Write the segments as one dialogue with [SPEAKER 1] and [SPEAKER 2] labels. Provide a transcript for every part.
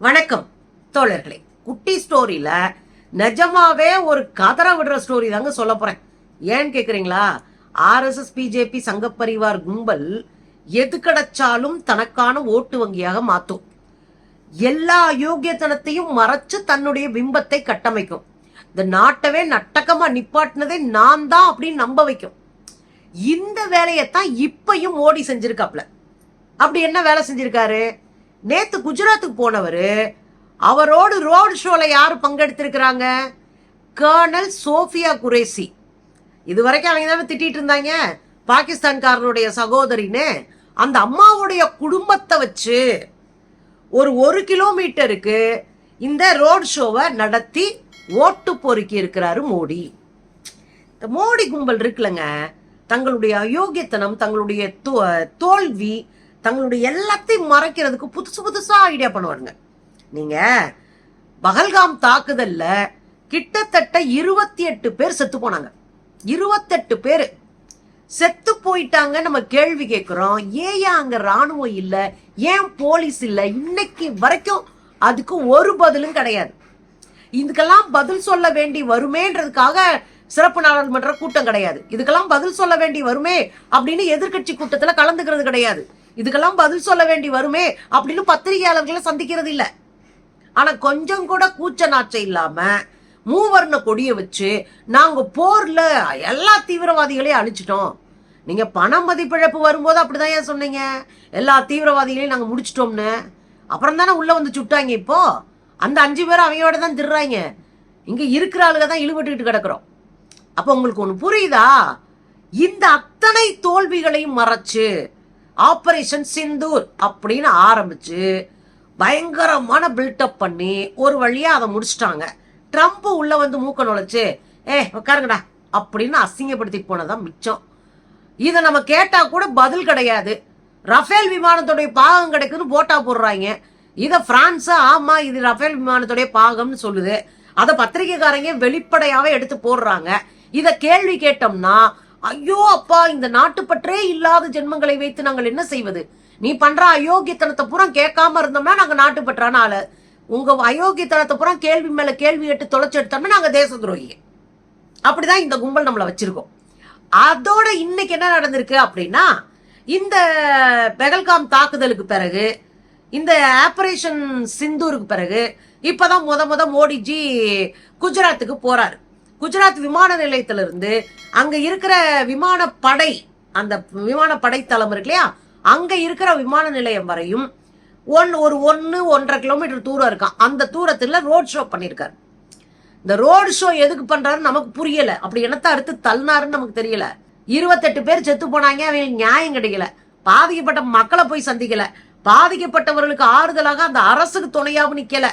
[SPEAKER 1] வணக்கம் தோழர்களே. குட்டி ஸ்டோரியில நிஜமாவே ஒரு கதற விடுற ஸ்டோரி தாங்க சொல்ல போறேன். ஏன்னு கேக்குறீங்களா? ஆர்எஸ்எஸ் பிஜேபி சங்கப்பரிவார் கும்பல் எது கிடைச்சாலும் தனக்கான ஓட்டு வங்கியாக மாத்தும். எல்லா யோக்கியத்தனத்தையும் மறைச்சு தன்னுடைய பிம்பத்தை கட்டமைக்கும். இந்த நாட்டவே நட்டக்கமா நிப்பாட்டினதே நான் தான் அப்படின்னு நம்ப வைக்கும். இந்த வேலையைத்தான் இப்பையும் மோடி செஞ்சிருக்காப்ல. அப்படி என்ன வேலை செஞ்சிருக்காரு? நேத்து குஜராத்துக்கு போனவர் அவரோடு ரோடு ஷோல யார் பங்கெடுத்திருக்கிறாங்க? கர்னல் சோஃபியா குரேசி இது வரைக்கும் அவங்க தானே திட்டிட்டு இருந்தாங்க. பாகிஸ்தான்காரனுடைய சகோதரின்னு. அந்த அம்மாவுடைய குடும்பத்தை வச்சு ஒரு ஒரு கிலோமீட்டருக்கு இந்த ரோட் ஷோவை நடத்தி ஓட்டு பொறுக்கி இருக்கிறாரு மோடி. இந்த மோடி கும்பல் இருக்குல்லங்க. தங்களுடைய அயோக்கியத்தனம் தங்களுடைய தோ- தோல்வி தங்களுடைய எல்லாத்தையும் மறைக்கிறதுக்கு புதுசு புதுசா ஐடியா பண்ணுவாருங்க நீங்க பகல்காம் தாக்குதல்ல கிட்டத்தட்ட இருபத்தி எட்டு பேர் செத்து போனாங்க. இருபத்தெட்டு பேர். செத்து போயிட்டாங்க நம்ம கேள்வி கேட்கிறோம் ஏன் அங்க ராணுவம் இல்ல? ஏன் போலீஸ் இல்ல? இன்னைக்கு வரைக்கும் அதுக்கு ஒரு பதிலும் கிடையாது. இதுக்கெல்லாம் பதில் சொல்ல வேண்டி வருமேன்றதுக்காக சிறப்பு நாடாளுமன்ற கூட்டம் கிடையாது. இதுக்கெல்லாம் பதில் சொல்ல வேண்டி வருமே அப்படின்னு எதிர்க்கட்சி கூட்டத்துல கலந்துக்கிறது கிடையாது. இதுக்கெல்லாம் பதில் சொல்ல வேண்டி வருமே அப்படின்னு பத்திரிகையாளர்களை சந்திக்கிறது இல்லை. ஆனா கொஞ்சம் கூட கூச்ச நாச்சம் இல்லாம மூவர்ண கொடியை வச்சு நாங்க போர்ல எல்லா தீவிரவாதிகளையும் அழிச்சிட்டோம். நீங்க பண மதிப்பிழப்பு வரும்போது அப்படிதான் ஏன் சொன்னீங்க? எல்லா தீவிரவாதிகளையும் நாங்க முடிச்சிட்டோம்னு. அப்புறம் தானே உள்ள வந்து சுட்டாங்க இப்போ? அந்த அஞ்சு பேரும் அவையோட தான் திருறாங்க. இங்க இருக்கிற ஆளுங்க தான் இழுபட்டுக்கிட்டு கிடக்குறோம். அப்போ உங்களுக்கு ஒன்று புரியுதா? இந்த அத்தனை தோல்விகளையும் மறைச்சு ஆபரேஷன் சிந்தூர் அப்படின்னு ஆரம்பிச்சு பயங்கரமான பில்டப் பண்ணி ஒரு வழியா அதை முடிச்சிட்டாங்க. ட்ரம்ப் உள்ள வந்து மூக்க நுழைச்சு ஏ உட்காருங்கடா அப்படின்னு அசிங்கப்படுத்திட்டு போனதான் மிச்சம். இதை நம்ம கேட்டா கூட பதில் கிடையாது. ரஃபேல் விமானத்துடைய பாகம் கிடைக்குன்னு போட்டா போடுறாங்க. இதை பிரான்ஸ் ஆமா இது ரஃபேல் விமானத்துடைய பாகம்னு சொல்லுது. அதை பத்திரிகைக்காரங்க வெளிப்படையாவே எடுத்து போடுறாங்க. இதை கேள்வி கேட்டோம்னா ஐயோ அப்பா இந்த நாட்டுப்பற்றே இல்லாத ஜென்மங்களை வைத்து நாங்கள் என்ன செய்வது? நீ பண்ற அயோக்கியத்தனத்தை பூரா கேட்காம இருந்தோம்னா நாங்க நாட்டுப்பற்றான ஆளு. உங்க அயோக்கியத்தனத்தை பூரா கேள்வி மேல கேள்வி எட்டு தொலைச்சு எடுத்தோம்னா நாங்க தேச துரோகி அப்படிதான் இந்த கும்பல் நம்மளை வச்சிருக்கோம். அதோட இன்னைக்கு என்ன நடந்திருக்கு அப்படின்னா இந்த பெகல்காம் தாக்குதலுக்கு பிறகு இந்த ஆபரேஷன் சிந்தூருக்கு பிறகு இப்பதான் முத முத மோடிஜி குஜராத்துக்கு போறாரு. குஜராத் விமான நிலையத்திலிருந்து அங்க இருக்கிற விமானப்படை அந்த விமானப்படை தளம் இருக்கு இல்லையா? அங்க இருக்கிற விமான நிலையம் வரையும் ஒன் ஒரு ஒன்று ஒன்றரை கிலோமீட்டர் தூரம் இருக்கான். அந்த தூரத்தில் ரோட் ஷோ பண்ணியிருக்காரு இந்த ரோடு ஷோ எதுக்கு பண்றாருன்னு நமக்கு புரியல. அப்படி என்னத்த அடுத்து தள்ளினாருன்னு நமக்கு தெரியல. இருபத்தெட்டு பேர் செத்து போனாங்க அவங்களுக்கு நியாயம் கிடைக்கல. பாதிக்கப்பட்ட மக்களை போய் சந்திக்கல. பாதிக்கப்பட்டவர்களுக்கு ஆறுதலாக அந்த அரசுக்கு துணையாக நிக்கல.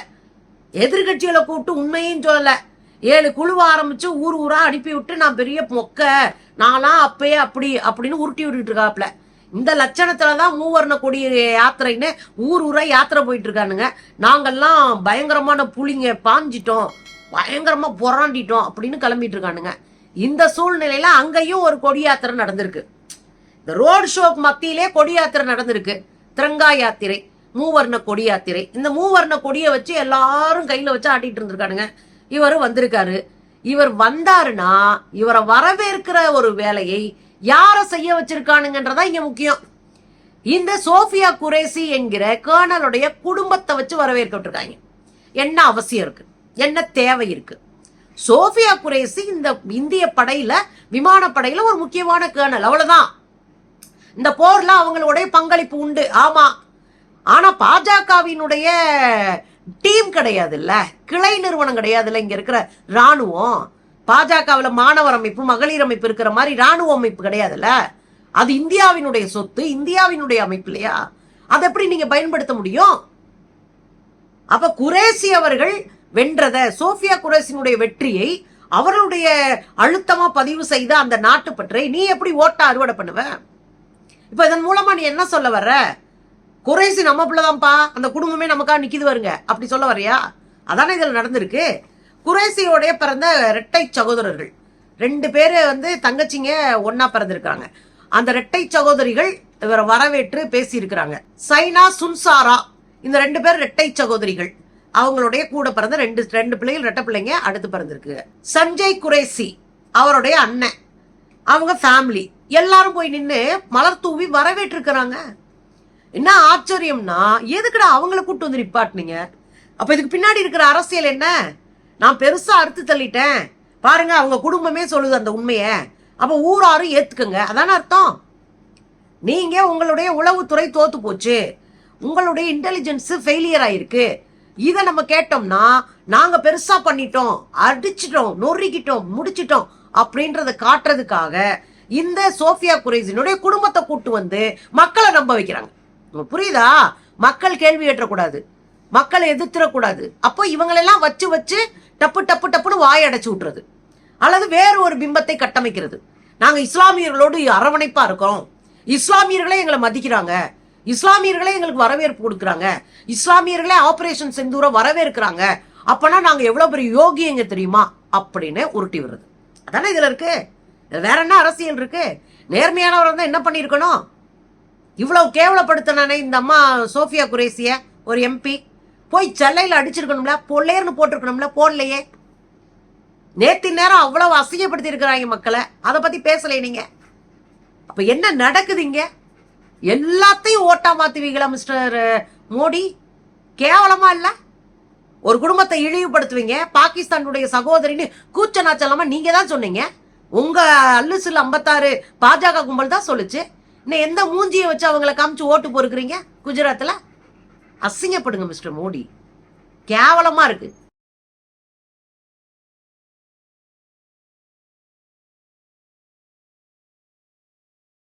[SPEAKER 1] எதிர்கட்சிகளை கூப்பிட்டு உண்மையும் சொல்லலை. ஏழு குழு ஆரம்பிச்சு ஊர் ஊரா அனுப்பி விட்டு நான் பெரிய மொக்க நான்லாம் அப்பயே அப்படி அப்படின்னு உருட்டி விட்டுட்டு இருக்காப்ல இந்த லட்சணத்துல தான் மூவர்ண கொடி யாத்திரைன்னு ஊர் ஊரா யாத்திரை போயிட்டு இருக்கானுங்க. நாங்கெல்லாம் பயங்கரமான புலிங்க பாஞ்சிட்டோம் பயங்கரமா புறாண்டிட்டோம் அப்படின்னு கிளம்பிட்டு இருக்கானுங்க. இந்த சூழ்நிலையில அங்கேயும் ஒரு கொடி யாத்திரை நடந்திருக்கு. இந்த ரோடு ஷோக்கு மத்தியிலே கொடி யாத்திரை நடந்திருக்கு. திரங்கா யாத்திரை மூவர்ண கொடி யாத்திரை. இந்த மூவர்ண கொடியை வச்சு எல்லாரும் கையில வச்சு ஆட்டிட்டு இருந்திருக்கானுங்க. இவர் வந்திருக்காரு. இவர் வந்தாருன்னா இவரை வரவேற்கிற ஒரு வேலையை யாரை செய்ய வச்சிருக்கானுங்கன்றதான் இங்க முக்கியம். இந்த சோஃபியா குரேசி என்கிற கேர்னலுடைய குடும்பத்தை வச்சு வரவேற்கப்பட்டிருக்காங்க. என்ன அவசியம் இருக்கு? என்ன தேவை இருக்கு? சோஃபியா குரேசி இந்த இந்திய படையில விமானப்படையில ஒரு முக்கியமான கேர்னல். அவ்வளவுதான். இந்த போர்ல அவங்களுடைய பங்களிப்பு உண்டு. ஆமா. ஆனா பாஜகவினுடைய டீம் கிடையாதுல்ல? கிளை நிறுவனம் கிடையாதுல்ல? இங்க இருக்கிற ராணுவம் பாஜகவில் மாணவர் அமைப்பு மகளிர் அமைப்பு இருக்கிற மாதிரி ராணுவ அமைப்பு கிடையாதுல்ல? அது இந்தியாவினுடைய சொத்து இந்தியாவினுடைய அமைப்பு இல்லையா? அதை எப்படி நீங்க பயன்படுத்த முடியும்? அப்ப குரேசி அவர்கள் வென்றத சோஃபியா குரேசினுடைய வெற்றியை அவர்களுடைய அழுத்தமா பதிவு செய்த அந்த நாட்டுப்பற்றை நீ எப்படி ஓட்ட அறுவடை பண்ணுவ? இப்ப இதன் மூலமா நீ என்ன சொல்ல வர்ற? குறைசி நம்ம பிள்ளைதான்ப்பா. அந்த குடும்பமே நமக்காக நிற்கிது வருங்க அப்படி சொல்ல வர்றியா? அதானே இதில் நடந்திருக்கு. குறைசியோடைய பிறந்த இரட்டை சகோதரர்கள். ரெண்டு பேர் வந்து தங்கச்சிங்க ஒன்னா பிறந்திருக்காங்க அந்த இரட்டை சகோதரிகள் இவரை வரவேற்று பேசியிருக்கிறாங்க. சைனா சுன்சாரா. இந்த ரெண்டு பேர் ரெட்டை சகோதரிகள். அவங்களுடைய கூட பிறந்த ரெண்டு ரெண்டு பிள்ளைகள் ரெட்டை பிள்ளைங்க அடுத்து பிறந்திருக்கு. சஞ்சய் குரேசி அவருடைய அண்ணன். அவங்க ஃபேமிலி எல்லாரும் போய் நின்று மலர் தூவி வரவேற்றிருக்கிறாங்க. என்ன ஆச்சரியம்னா எதுக்குடா அவங்கள கூட்டு வந்து நிப்பாட்டினீங்க? அப்ப இதுக்கு பின்னாடி இருக்கிற அரசியல் என்ன? நான் பெருசா அறுத்து தள்ளிட்டேன். பாருங்க அவங்க குடும்பமே சொல்லுது அந்த உண்மையை. அப்ப ஊராரும் ஏத்துக்கங்க. அதான அர்த்தம்? நீங்க உங்களுடைய உளவுத்துறை தோத்து போச்சு. உங்களுடைய இன்டெலிஜென்ஸ் ஃபெயிலியர் ஆயிருக்கு. இதை நம்ம கேட்டோம்னா நாங்க பெருசா பண்ணிட்டோம். அடிச்சிட்டோம் நொறுக்கிட்டோம் முடிச்சிட்டோம் அப்படின்றத காட்டுறதுக்காக இந்த சோஃபியா குரேசினுடைய குடும்பத்தை கூட்டு வந்து மக்களை நம்ப வைக்கிறாங்க. புரியுதா? மக்கள் கேள்வி ஏற்றக்கூடாது. மக்களை எதிர்த்திடக்கூடாது. அப்போ இவங்களெல்லாம் வச்சு வச்சு டப்பு டப்பு டப்புன்னு வாய் அடைச்சி விட்டுறது. அல்லது வேறு ஒரு பிம்பத்தை கட்டமைக்கிறது. நாங்கள் இஸ்லாமியர்களோடு அரவணைப்பாக இருக்கோம். இஸ்லாமியர்களே எங்களை மதிக்கிறாங்க. இஸ்லாமியர்களே எங்களுக்கு வரவேற்பு கொடுக்குறாங்க. இஸ்லாமியர்களே ஆபரேஷன் செந்தூர வரவேற்கிறாங்க. அப்பனா நாங்கள் எவ்வளோ பெரிய யோகியங்க தெரியுமா? அப்படின்னு உருட்டி வருது அதானே இதில் இருக்கு? வேற என்ன அரசியல் இருக்கு? நேர்மையானவர் தான் என்ன பண்ணியிருக்கணும்? இவ்வளவு கேவலப்படுத்தினானே இந்த அம்மா சோஃபியா குரேசிய ஒரு எம்பி போய் செல்லையில் அடிச்சிருக்கணும்ல பொல்லேர்னு போட்டிருக்கணும்ல போடலையே நேத்தி நேரம் அவ்வளவு அசிங்கப்படுத்தி இருக்கிறாங்க மக்களை. அதை பத்தி பேசலையே நீங்க. அப்ப என்ன நடக்குதுங்க எல்லாத்தையும் ஓட்டா மாத்துவீங்களா மிஸ்டர் மோடி? கேவலமா இல்ல? ஒரு குடும்பத்தை இழிவுபடுத்துவீங்க பாகிஸ்தானுடைய சகோதரின்னு கூச்ச நாச்சலமா நீங்க தான் சொன்னீங்க. உங்க அல்லுசில் ஐம்பத்தாறு பாஜக கும்பல் தான் சொல்லுச்சு. இன்னும் எந்த மூஞ்சியை வச்சு அவங்கள காமிச்சு ஓட்டு பொறுக்குறீங்க குஜராத்தில் அசிங்கப்படுங்க மிஸ்டர் மோடி. கேவலமாக இருக்குது